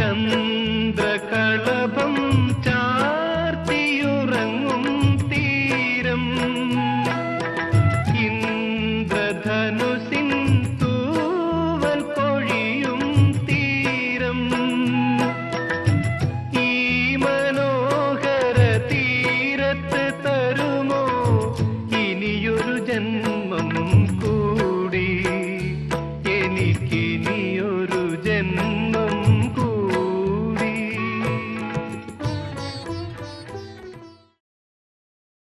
ചന്ദ്രകളഭം ചാർത്തിയുറങ്ങും തീരം. ഇന്ദ്രധനുസിൻ